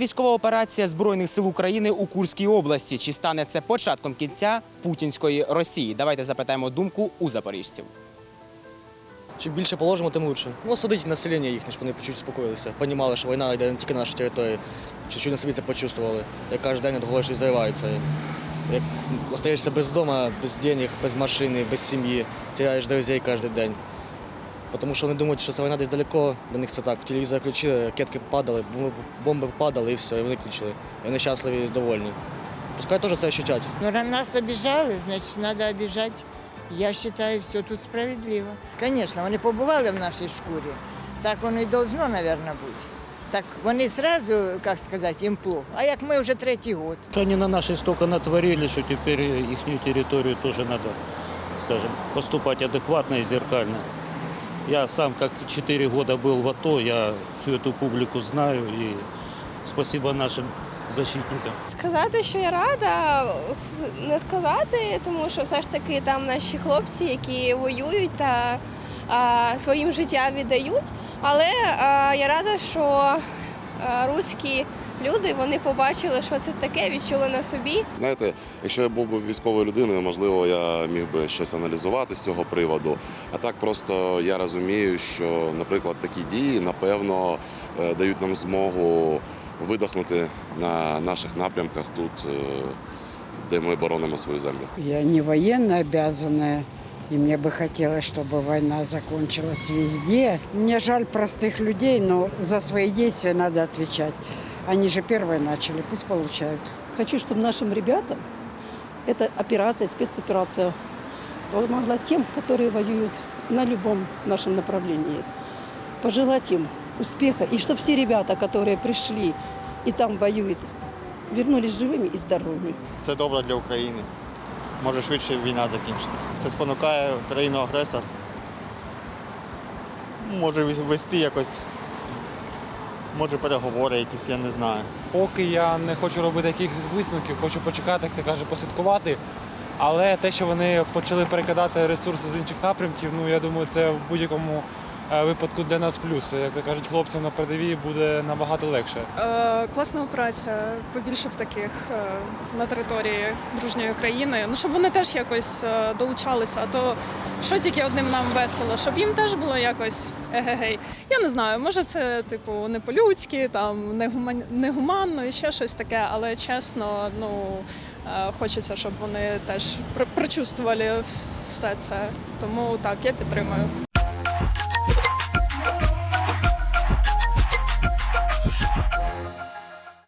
Військова операція збройних сил України у Курській області. Чи стане це початком кінця путінської Росії? Давайте запитаємо думку у запоріжців. Чим більше положимо, тим лучше. Ну, осадити населення їхнє, щоб вони чуть спокоїлися. Понімали, що війна йде не тільки на нашій території, чуть-чуть на собі це почувствували. Як кожен день одного щось зривається. Як остаєшся без дому, без денег, без машини, без сім'ї, теряєш друзей кожен день. Тому що вони думають, що це війна десь далеко, для них це так. В телевізор включили, ракетки падали, бомби- падали і все, і вони включили. І вони щасливі і довольні. Пускай теж це ощутять. Но раз нас обижали, значит, надо обижать. Я считаю, все тут справедливо. Конечно, вони побували в нашій шкурі. Так воно і должно, наверное, бути. Так вони сразу, як сказати, їм плохо. А як ми вже третій год. Что они на нашей столько натворили, что теперь их территорию тоже надо, скажем, поступать адекватно и зеркально. Я сам как 4 года был в АТО, я всю эту публику знаю и спасибо нашим защитникам. Сказати, що я рада, не сказати, тому що все ж таки там наші хлопці, які воюють та а, своїм життям віддають. Але а, я рада, що а, руські люди вони побачили, що це таке, відчули на собі. Знаєте, якщо я був би військовою людиною, можливо, я міг би щось аналізувати з цього приводу. А так просто я розумію, що, наприклад, такі дії напевно е, дають нам змогу видохнути на наших напрямках тут, е, де ми боронимо свою землю. Я не военно обязанная, и мне бы хотелось, чтобы война закончилась везде. Мне жаль простых людей, но за свои действия надо отвечать. Они же первые начали, пусть получают. Хочу, чтобы нашим ребятам эта операция, спецоперация помогла тем, которые воюют на любом нашем направлении. Пожелать им успеха, и чтобы все ребята, которые пришли и там воюют, вернулись живыми и здоровыми. Це добре для України. Може швидше війна закінчиться. Це спонукає країну-агресор. Може вести якось, може переговори якісь, я не знаю. Поки я не хочу робити якихось висновків, хочу почекати, як ти каже, послідкувати. Але те, що вони почали перекидати ресурси з інших напрямків, ну я думаю, це в будь-якому випадку для нас плюс. Як то кажуть, хлопцям на передовій буде набагато легше. Е, класна операція, побільше б таких е, на території дружньої країни. Ну, щоб вони теж якось е, долучалися, а то що тільки одним нам весело, щоб їм теж було якось егегей. Я не знаю, може це типу не по-людськи, там не гуман... негуманно і ще щось таке, але чесно, ну хочеться, щоб вони теж прочувствували все це. Тому так, я підтримую.